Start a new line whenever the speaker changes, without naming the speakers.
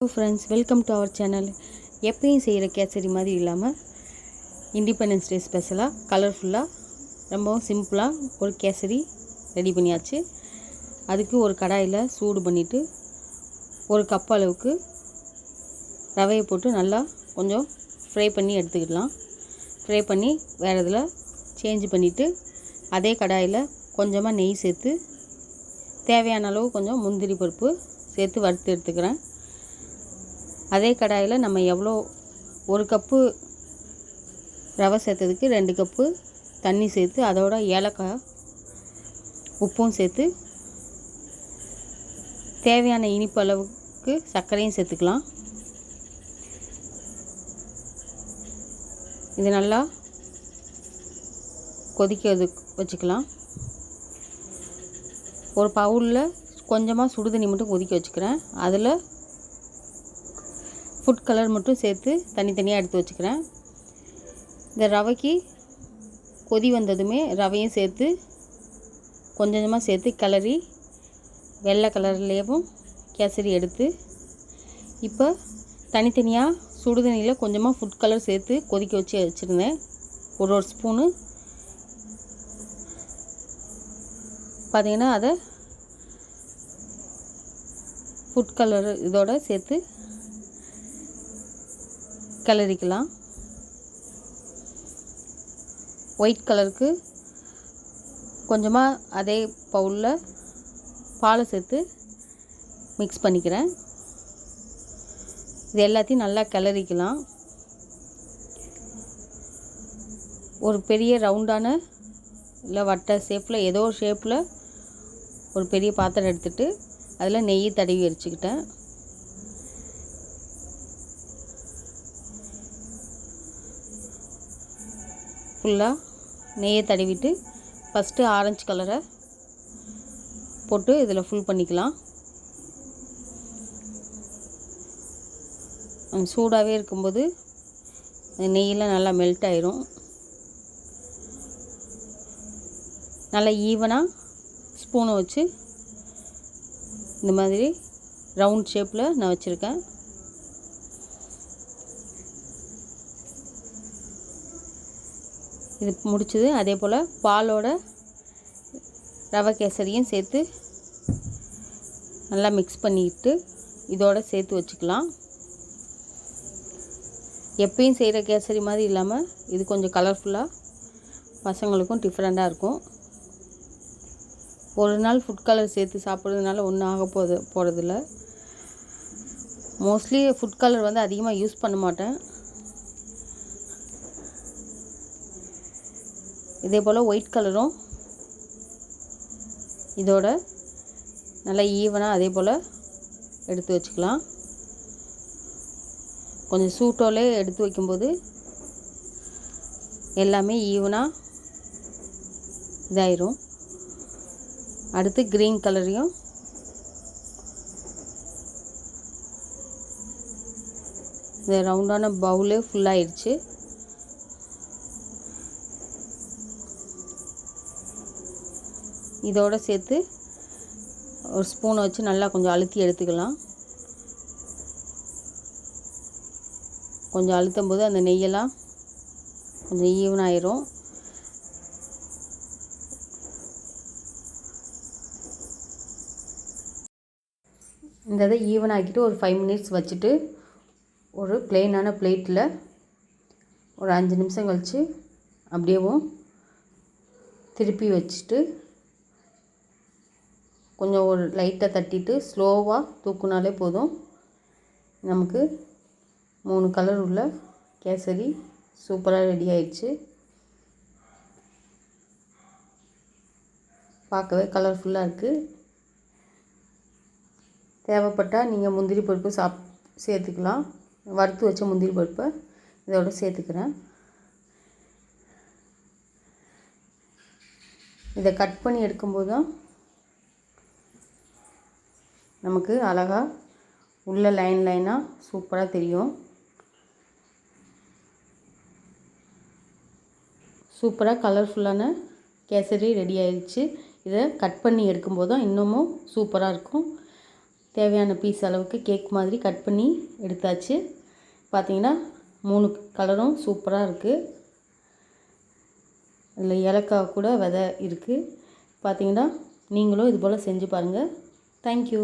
Hello friends welcome to our channel எப்பயும் செய்கிற கேசரி மாதிரி இல்லாமல் இண்டிபெண்டன்ஸ் டே ஸ்பெஷலாக கலர்ஃபுல்லாக ரொம்பவும் சிம்பிளாக ஒரு கேசரி ரெடி பண்ணியாச்சு. அதுக்கு ஒரு கடாயில் சூடு பண்ணிவிட்டு ஒரு கப் அளவுக்கு ரவையை போட்டு நல்லா கொஞ்சம் ஃப்ரை பண்ணி எடுத்துக்கிடலாம். ஃப்ரை பண்ணி வேறு இதில் சேஞ்ச் பண்ணிவிட்டு அதே கடாயில் கொஞ்சமாக நெய் சேர்த்து தேவையான அளவு கொஞ்சம் முந்திரி பருப்பு சேர்த்து வறுத்து எடுத்துக்கிறேன். அதே கடாயில் நம்ம எவ்வளோ ஒரு கப்பு ரவை சேர்த்ததுக்கு ரெண்டு கப்பு தண்ணி சேர்த்து அதோட ஏலக்காய் உப்பும் சேர்த்து தேவையான இனிப்பு அளவுக்கு சர்க்கரையும் சேர்த்துக்கலாம். இது நல்லா கொதிக்க வச்சுக்கலாம். ஒரு பவுலில் கொஞ்சமாக சுடுதண்ணி மட்டும் கொதிக்க வச்சுக்கிறேன். அதில் ஃபுட் கலர் மட்டும் சேர்த்து தனித்தனியாக எடுத்து வச்சுக்கிறேன். இந்த ரவைக்கு கொதி வந்ததுமே ரவையும் சேர்த்து கொஞ்சம் கொஞ்சமாக சேர்த்து கிளறி வெள்ளை கலர்லேயும் கேசரி எடுத்து இப்போ தனித்தனியாக சுடுதண்ணியில் கொஞ்சமாக ஃபுட் கலர் சேர்த்து கொதிக்க வச்சு வச்சுருந்தேன். ஒரு ஒரு ஸ்பூனு பார்த்திங்கன்னா அதை ஃபுட் கலர் இதோட சேர்த்து கிளறிக்கலாம் ஒயிட் கலருக்கு கொஞ்சமாக அதே பவுலில் பாலை சேர்த்து மிக்ஸ் பண்ணிக்கிறேன். இது எல்லாத்தையும் நல்லா கிளறிக்கலாம். ஒரு பெரிய ரவுண்டான இல்லை வட்ட ஷேப்பில் ஏதோ ஒரு ஷேப்பில் ஒரு பெரிய பாத்திரம் எடுத்துகிட்டு அதில் நெய் தடவி வச்சுக்கிட்டேன். ஃபுல்லாக நெய்யை தடவிட்டு ஃபஸ்ட்டு ஆரஞ்சு கலரை போட்டு இதில் ஃபுல் பண்ணிக்கலாம். சூடாகவே இருக்கும்போது நெய்யெலாம் நல்லா மெல்ட் ஆயிரும். நல்லா ஈவனாக ஸ்பூனை வச்சு இந்த மாதிரி ரவுண்ட் ஷேப்பில் நான் வச்சுருக்கேன். இது முடிச்சது. அதே போல் பாலோட ரவை கேசரியும் சேர்த்து நல்லா மிக்ஸ் பண்ணிட்டு இதோட சேர்த்து வச்சுக்கலாம். எப்பயும் செய்கிற கேசரி மாதிரி இல்லாமல் இது கொஞ்சம் கலர்ஃபுல்லாக பசங்களுக்கும் டிஃப்ரெண்ட்டாக இருக்கும். ஒரு நாள் ஃபுட் கலர் சேர்த்து சாப்பிட்றதுனால ஒன்றும் ஆக போது போகிறதில்ல மோஸ்ட்லி ஃபுட் கலர் வந்து அதிகமாக யூஸ் பண்ண மாட்டேன். இதே போல் ஒயிட் கலரும் இதோட நல்லா ஈவனாக அதே போல் எடுத்து வச்சுக்கலாம். கொஞ்சம் சூட்டோலே எடுத்து வைக்கும்போது எல்லாமே ஈவனாக இதாயிரும். அடுத்து க்ரீன் கலரையும் இந்த ரவுண்டான பவுலே ஃபுல்லாகிடுச்சு இதோடு சேர்த்து ஒரு ஸ்பூனை வச்சு நல்லா கொஞ்சம் அழுத்தி எடுத்துக்கலாம். கொஞ்சம் அழுத்தும் போது அந்த நெய்யெல்லாம் கொஞ்சம் ஈவனாயிரும் இந்த இதை ஈவன் ஆக்கிட்டு ஒரு ஃபைவ் மினிட்ஸ் வச்சுட்டு ஒரு பிளெயினான பிளேட்டில் ஒரு அஞ்சு நிமிஷம் கழித்து அப்படியேவும் திருப்பி வச்சுட்டு கொஞ்சம் ஒரு லைட்டாக தட்டிட்டு ஸ்லோவாக தூக்குனாலே போதும். நமக்கு மூணு கலர் உள்ள கேசரி சூப்பராக ரெடி ஆயிடுச்சு. பார்க்கவே கலர்ஃபுல்லாக இருக்குது தேவைப்பட்டால் நீங்கள் முந்திரி பருப்பு சாப் சேர்த்துக்கலாம். வறுத்து வச்ச முந்திரி பருப்பை இதோட சேர்த்துக்கிறேன். இதை கட் பண்ணி எடுக்கும்போது தான் நமக்கு அழகாக உள்ள லைன் லைனாக சூப்பராக தெரியும். சூப்பராக கலர்ஃபுல்லான கேசரி ரெடி ஆயிடுச்சு இதை கட் பண்ணி எடுக்கும்போது தான் இன்னமும் சூப்பராக இருக்கும். தேவையான பீஸ் அளவுக்கு கேக் மாதிரி கட் பண்ணி எடுத்தாச்சு. பார்த்தீங்கன்னா மூணு கலரும் சூப்பராக இருக்குது இதில் ஏலக்காய் கூட விதை இருக்குது பார்த்தீங்கன்னா நீங்களும் இது போல் செஞ்சு பாருங்கள் தேங்க்யூ